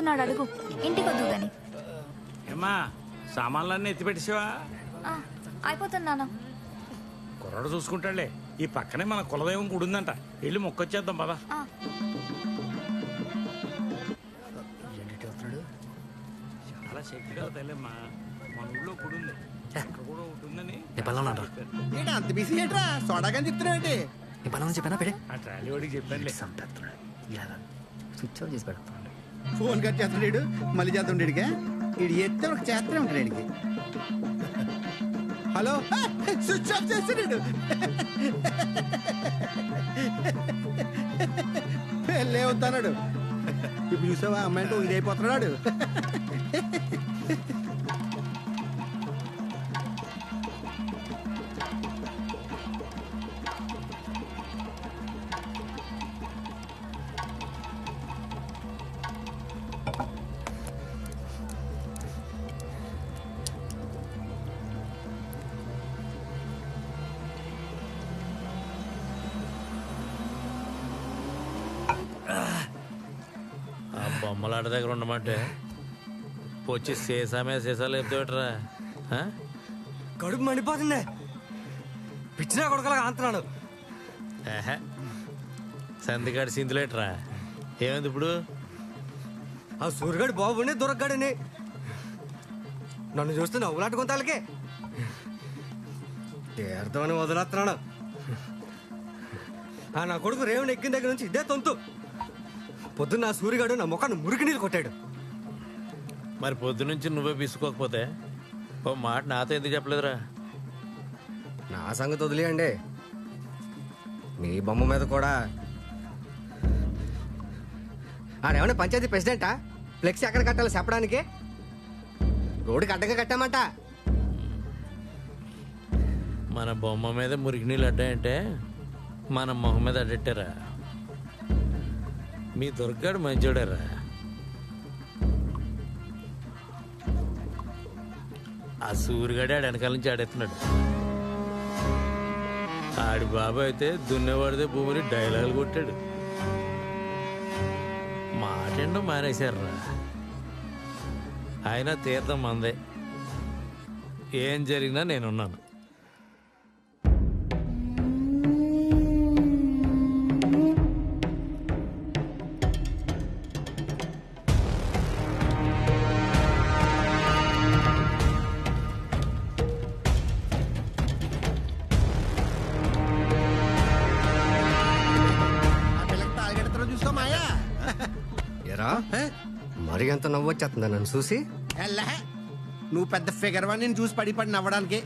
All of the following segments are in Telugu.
చేస్తున్నాడు అడుగు. ఇంటికి వద్దు గాని. ఏమ్మా సామాన్లన్నీ ఎత్తి పెట్టేసావా ఆ, అయిపోతుంది నాన్న. కుర్రాడు చూసుకుంటాడులే. ఈ పక్కనే మన కులదైవం గుడి ఉందంట. వెళ్ళి మొక్కొచ్చేద్దాం పదా. ఆ, చాలా శక్తి కదా తల్లమ్మా మన ఊళ్ళో గుడి ఉంది. అక్కడ కూడా ఒకటి ఉందని నీ పనులు ఉన్నాను రా. ఏంటి అంత బిజీ ఏంట్రా? సోడాగా చెప్తున్నావు ఏంటి నీ పనులు చెప్పానా? పెడే. ఆ ట్రాలీ వాడికి చెప్పానులే. స్విచ్ ఆఫ్ చేసి పెడతాడు ఫోన్ కట్ చేస్తున్నాడు మళ్ళీ చేస్తుండే ఇడిగా ఇడు ఎత్తే ఒక చేస్తూనే ఉంటాడు ఇడికి హలో? స్విచ్ ఆఫ్ చేస్తున్నాడు పెళ్ళే వద్దన్నాడు. ఇప్పుడు చూసావా అమ్మాయితో ఇదైపోతున్నాడు. బొమ్మలాట దగ్గర ఉండమంటే వచ్చి సీసామే సీసాలు ఎత్తుట్రా కడుపు మండిపోతుంది. పిచ్చినా కొడుకలాగా అంటున్నాడు సందిగాడి సింధులేట్రా? ఏమైంది ఇప్పుడు? ఆ సూర్యగాడు బాబుని దొరకగాడని నన్ను చూస్తే నవ్వులాట కొంతాలకే తీర్థమని వదిలేస్తున్నాడు ఆ నా కొడుకు రేవుని ఎక్కిన దగ్గర నుంచి ఇదే తొంతు. పొద్దున్న ఆ సూర్యగాడు నా ముఖాన్ని మురికి నీళ్ళు కొట్టాడు. మరి పొద్దు నుంచి నువ్వే పిసుకోకపోతే ఓ మాట నాతో ఎందుకు చెప్పలేదురా? నా సంగతి వదిలేయండి. మీ బొమ్మ మీద కూడా. ఆడేమన్నా పంచాయతీ ప్రెసిడెంటా? ఫ్లెక్స్ ఎక్కడ కట్టాలో చెప్పడానికి? రోడ్డుకి అడ్డగా కట్టామంట. మన బొమ్మ మీద మురికి నీళ్ళు అడ్డాయంటే మన మొహం మీద అడ్డెట్టారా? మీ దొరకాడు మంచోడరా ఆ సూర్యుగాడే ఆడ వెనకాల నుంచి ఆడేస్తున్నాడు ఆడి బాబు అయితే దున్నేవాడిదే భూమిని డైలాగులు కొట్టాడు. మాటండు మానేశారా ఆయన తీర్థం మందే. ఏం జరిగినా నేనున్నాను. ఎరా మరి ఎంత నవ్వు వచ్చేస్తుందా నన్ను చూసి ఎల్లే. నువ్వు పెద్ద ఫిగర్ వా నేను చూసి పడి పడి నవ్వడానికి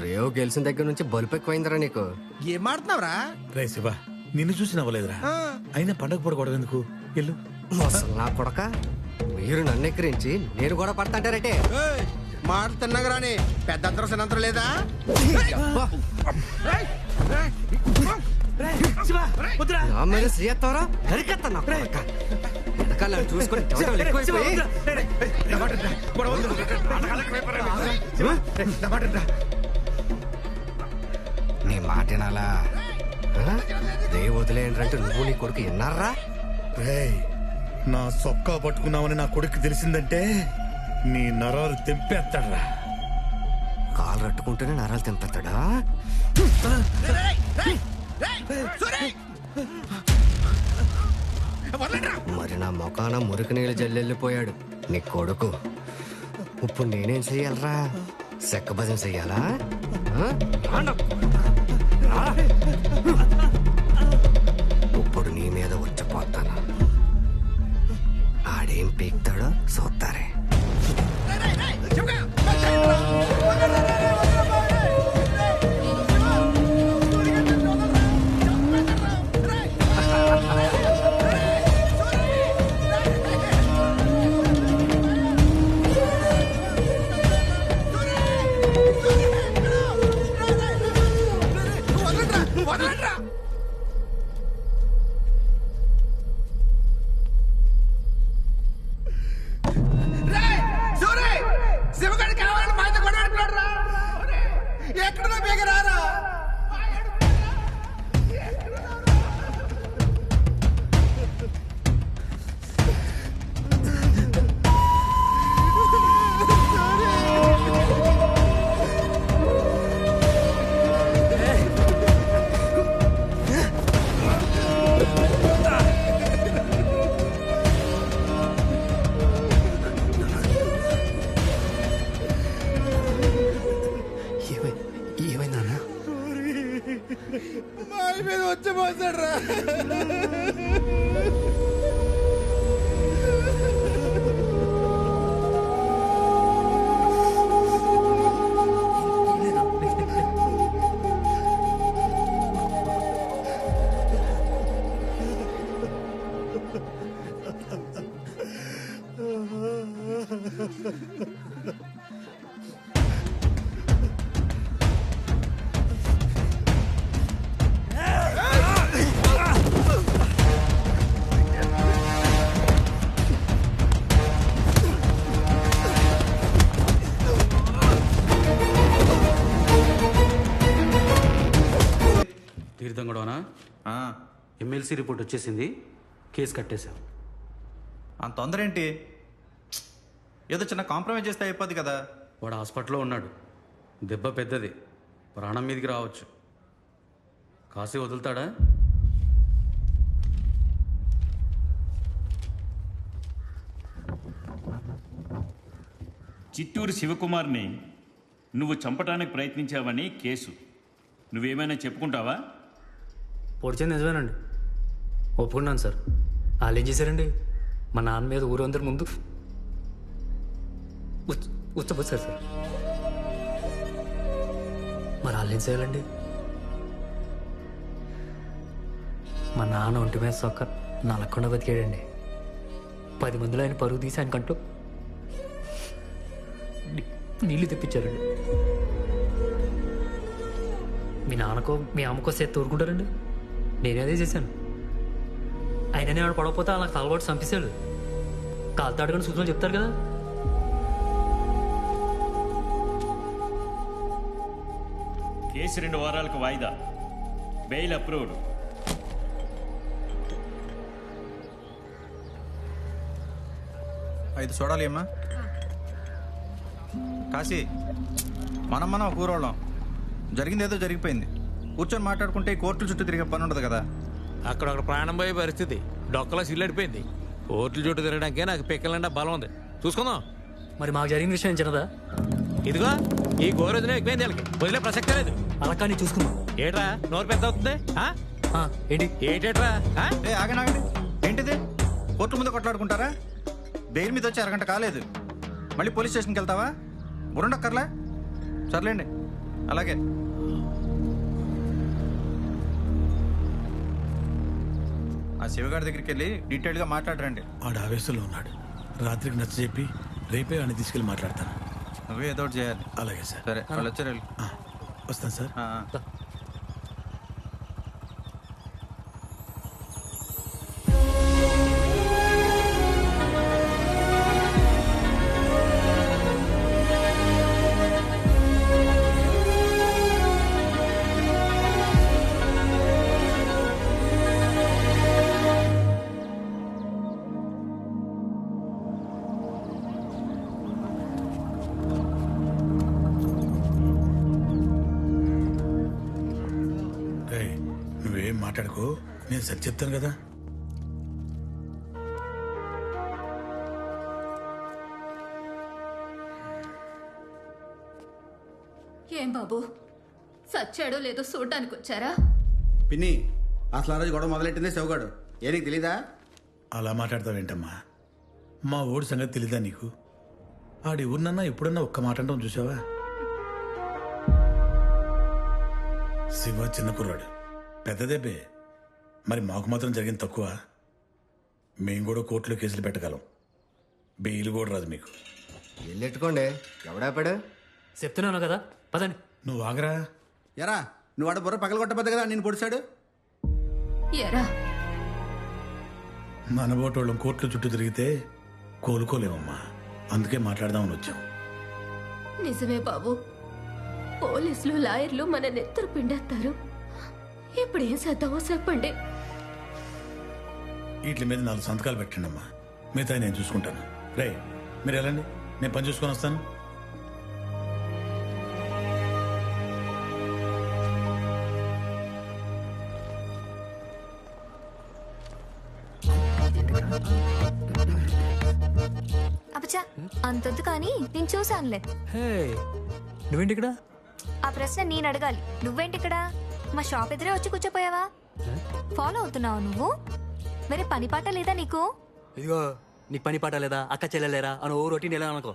రేవు గెలిచిన దగ్గర నుంచి బలుపు ఎక్కువైందిరా నీకు ఏం ఆడుతున్నావురా రే శివ నిన్ను చూసి నవ్వలేదురా ఆ. అయినా పండగ గొడవ ఎందుకు ఎల్లు అసలు నా కొడక మీరు నన్ను ఎక్కిరించి నేను కూడా పడతాంటారటే ఏయ్, మాట తిన్నాగా రాని పెద్ద అంతరం సినంతరం లేదా నా మీద శ్రీయత్తారా నరికెత్తా నా కొడక వెనకాల నన్ను చూసుకొని ఎక్కువైపోయి నీ మాట వినాలా రే వదిలేయండి నువ్వు నీ కొడుకు విన్నారా రేయ్ నా సొక్కా పట్టుకున్నావని నా కొడుకు తెలిసిందంటే నీ నరాలు తెంపేస్తాడ్రా కాలు రట్టుకుంటేనే నరాలు తెంపుతాడా మరి నా మొఖాన మురికి నీళ్ళు జల్లెళ్ళిపోయాడు. నీ కొడుకు. ఇప్పుడు నేనేం చెయ్యాలరా? సెక్క భజన చెయ్యాలా? ఇప్పుడు నీ మీద వచ్చిపోతాను ఆడేం పీక్తాడో చూస్తారే. శివగాడు Monserrat. ఎమ్మెల్సీ రిపోర్ట్ వచ్చేసింది. కేసు కట్టేశాం అంత తొందర ఏంటి ఏదో చిన్న కాంప్రమైజ్ చేస్తే అయిపోద్ది కదా. వాడు హాస్పిటల్లో ఉన్నాడు. దెబ్బ పెద్దది. ప్రాణం మీదకి రావచ్చు. కాసి వదులుతాడా? చిత్తూరు శివకుమార్ని నువ్వు చంపడానికి ప్రయత్నించావని కేసు. నువ్వేమైనా చెప్పుకుంటావా? పొడిచింది నిజమేనండి. ఒప్పుకున్నాను సార్. వాళ్ళు ఏం చేశారండి? మా నాన్న మీద ఊరందరి ముందు ఉచ్- ఉచ్చబోసారు సార్. మరి వాళ్ళు ఏం చేయాలండి? మా నాన్న ఒంటి మీద సొక్క నలకుండా బతికాడండి. పది మందిలో ఆయన పరుగు తీసి ఆయన కంటూ నీళ్ళు నీళ్ళు తెప్పించారండి. మీ నాన్నకో మీ అమ్మకో సేత తోరుకుంటారండి నేనే అదే చేశాను. అయినా వాడు పడకపోతే అలా తలబాటు చంపేశాడు. కాలుతో అడగని సూచనలు చెప్తారు కదా. కేసు రెండు వారాలకు వాయిదా. Bail approved. ఐదు చూడాలి అమ్మా కాశీ మనం మనం ఊరోళ్ళం. జరిగింది ఏదో జరిగిపోయింది. కూర్చొని మాట్లాడుకుంటే ఈ కోర్టుల చుట్టూ తిరిగే పని ఉండదు కదా. అక్కడ ఒక ప్రాణం పోయే పరిస్థితి. డొక్కలో సిల్లడిపోయింది. ఓట్ల చుట్టూ తిరగడానికే నాకు పిక్కలంటే బలం ఉంది. చూసుకుందాం. మరి మాకు జరిగిన విషయం చిన్నదా? ఇదిగో ఈ గోరోజునే ఎక్కువైంది వాళ్ళకి వదిలే ప్రసక్తే లేదు. అలా కానీ చూసుకుందాం. ఏట్రా? నోరు పెద్ద అవుతుంది? ఆ? ఆ, ఏంటి? ఏటేట్రా? ఆ? ఏ ఆగండి ఆగండి. ఏంటిది? కోర్టు ముందు కొట్లాడుకుంటారా? బెయిల్ మీద వచ్చి అరగంట కాలేదు. మళ్ళీ పోలీస్ స్టేషన్కి వెళ్తావా? బురుండక్కర్లే సర్లేండి. అలాగే. ఆ శివగారి దగ్గరికి వెళ్ళి డీటెయిల్గా మాట్లాడరండి. వాడు ఆవేశంలో ఉన్నాడు. రాత్రికి నచ్చ చెప్పి రేపే వాడిని తీసుకెళ్ళి మాట్లాడతాను. నువ్వే ఏదో ఒకటి చేయాలి. అలాగే సార్. సరే వాళ్ళు వచ్చారు వెళ్ళు. వస్తాను సార్. నువ్వేం మాట్లాడుకో. నేను సరి చెప్తాను కదా. ఏం బాబు? సచ్చాడో లేదో చూడ్డానికి వచ్చారా? పిన్ని అసలు ఆ రోజు గొడవ మొదలెట్టిందే శివగాడు ఏ నీకు తెలీదా? అలా మాట్లాడతావేంటమ్మా? మా ఓడి సంగతి తెలీదా నీకు? ఆడి ఊరినన్నా ఎప్పుడన్నా ఒక్క మాట అంటాం చూసావా? శివ చిన్న కుర్రాడు. పెద్దదేబే మరి మాకు మాత్రం జరిగింది తక్కువ. మేము కూడా కోర్టులో కేసులు పెట్టగలం. బెయిల్ కూడా రాదు మీకు. వెళ్ళెట్టుకోండి ఎవడాపాడు చెప్తున్నాను కదా. పదండి. నువ్వు ఆగరా. ఎరా నువ్వు ఆడ బుర్ర పగలగొట్టబద్దు కదా నేను పొడిచాడు? ఎరా. మన బోటోళ్ళం కోర్టుల చుట్టూ తిరిగితే కోలుకోలేమమ్మా. అందుకే మాట్లాడదామని వచ్చాం. నిజమే బాబు. పోలీసులు లాయర్లు మన నెత్తరు పిండేస్తారు. ఇప్పుడు ఏం చేద్దామో చెప్పండి. వీటి మీద నాలుగు సంతకాలు పెట్టండి అమ్మా మిగతా నేను చూసుకుంటాను. రే మీరు వెళ్ళండి. నేను పని చూసుకొని వస్తాను. అపచా అంతొద్దు కానీ నేను చూశానులే. హే నువ్వేంటి ఇక్కడ? ఆ ప్రశ్న నేను అడగాలి. నువ్వేంటి ఇక్కడ? మా షాప్ ఎదురే వచ్చి కూర్చోపోయావా? ఫాలో అవుతున్నావు నువ్వు? వేరే పని పాట లేదా నీకు? ఇదిగో నీకు పని పాట లేదా? అక్క చెల్లెలేరా అని ఓ రొటీన్ ఎలా అనుకో.